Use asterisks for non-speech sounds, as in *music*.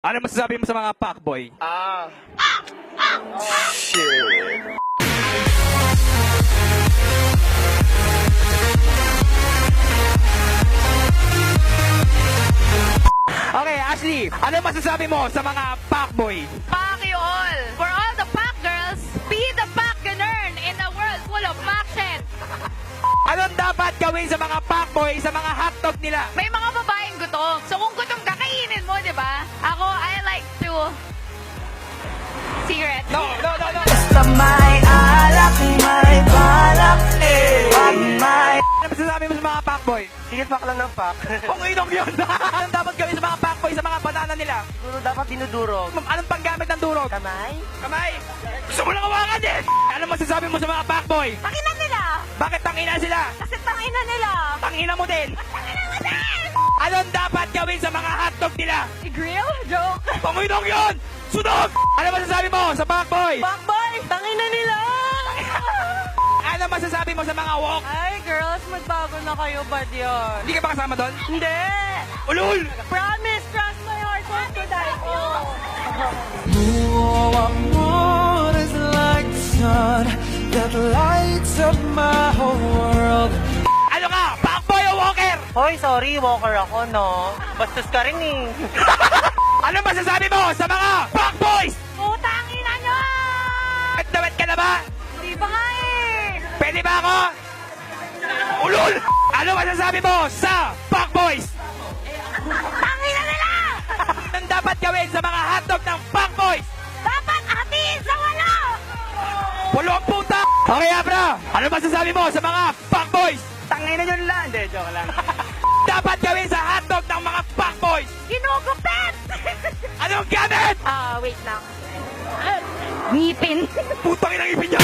Ano masasabi mo sa mga fuckboy? Ah. Shit. Okay, Ashley, ano masasabi mo sa mga fuckboy? Fuck you all. For all the pack girls, be the pack ganern in a world full of pack shit. Anong dapat gawin sa mga fuckboy sa mga hotdog nila? May mga babaeng gutom. So kung may alak, may balak eh Wag may Ano masasabi mo sa mga fuckboy? Sige, fuck lang ng fuck. *laughs* Kung inom yun, *laughs* anong dapat gawin sa mga fuckboy sa mga banana nila? Siguro dapat dinudurog. Anong panggamit ng durog? Kamay? Kamay! Gusto mo lang hawakan din! Ano masasabi mo sa mga fuckboy? Tangina nila! Bakit tangina sila? Kasi tangina nila! Tangina mo din! Tangina mo din! Anong dapat gawin sa mga hotdog nila? I-grill? Joke? Panginom yun! Sunog! Ano masasabi mo sa fuckboy? Fuckboy! Mo sa mga walk? Ay, girls, magbago na kayo ba yun? Hindi ka ba kasama doon? Hindi! Ulul! Promise, cross my heart, won't to die. Oh. Oh, amor is like the sun That lights up my whole world Ano ka? Fuckboy o walker? Hoy, sorry, walker ako, no? Bastos ka rin eh. *laughs* Ano masasabi mo sa mga fuckboys? Ba ako? Ulul! Ano masasabi mo sa fuckboys? Tangina nila! *laughs* Anong dapat gawin sa mga hotdog ng fuckboys? Dapat hatiin sa walo! Pulo ang puta! Okay, Abra! Ano masasabi mo sa mga fuckboys? Tangina nyo lang. Hindi, joke lang. *laughs* Dapat gawin sa hotdog ng mga fuckboys? Ginugupit! Anong gamit? Ah, wait lang. Ngipin. Putang inang ipin niya!